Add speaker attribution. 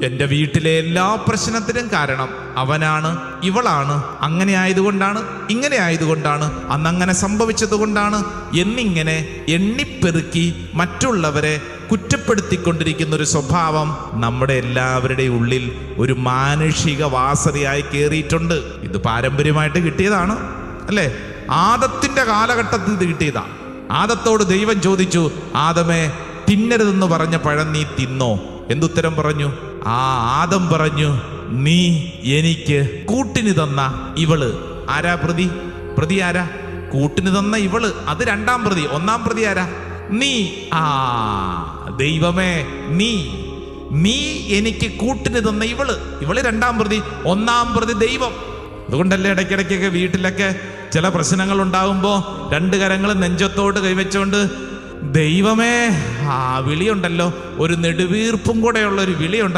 Speaker 1: എന്റെ വീട്ടിലെ എല്ലാ പ്രശ്നത്തിനും കാരണം അവനാണ് ഇവളാണ് അങ്ങനെ ആയതുകൊണ്ടാണ് ഇങ്ങനെ ആയതുകൊണ്ടാണ് അന്നങ്ങനെ സംഭവിച്ചത് കൊണ്ടാണ് എന്നിങ്ങനെ എണ്ണിപ്പെറുക്കി മറ്റുള്ളവരെ കുറ്റപ്പെടുത്തിക്കൊണ്ടിരിക്കുന്ന ഒരു സ്വഭാവം നമ്മുടെ എല്ലാവരുടെയും ഉള്ളിൽ ഒരു മാനുഷിക വാസനയായി കയറിയിട്ടുണ്ട് ഇത് പാരമ്പര്യമായിട്ട് കിട്ടിയതാണ് അല്ലേ? ആദത്തിന്റെ കാലഘട്ടത്തിൽ ഇത് കിട്ടിയതാണ് ആദത്തോട് ദൈവം ചോദിച്ചു ആദമേ തിന്നരുതെന്ന് പറഞ്ഞ പഴം നീ തിന്നോ? എന്തുത്തരം പറഞ്ഞു? ആ ആദം പറഞ്ഞു നീ എനിക്ക് കൂട്ടിന് തന്ന ഇവൾ. ആരാ പ്രതി? പ്രതി ആരാ? കൂട്ടിന് തന്ന ഇവൾ. അത് രണ്ടാം പ്രതി. ഒന്നാം പ്രതി ആരാ? നീ. ആ ദൈവമേ നീ. നീ എനിക്ക് കൂട്ടിന് തന്ന ഇവൾ. ഇവൾ രണ്ടാം പ്രതി. ഒന്നാം പ്രതി ദൈവം. അതുകൊണ്ടല്ലേ ഇടയ്ക്കിടയ്ക്കൊക്കെ വീട്ടിലൊക്കെ ചില പ്രശ്നങ്ങൾ ഉണ്ടാകുമ്പോൾ രണ്ട് കരങ്ങൾ നെഞ്ചത്തോട് കൈവച്ചുകൊണ്ട് ദൈവമേ ആ വിളിയുണ്ടല്ലോ. ഒരു നെടുവീർപ്പും കൂടെയുള്ള ഒരു വിളിയുണ്ടല്ലോ.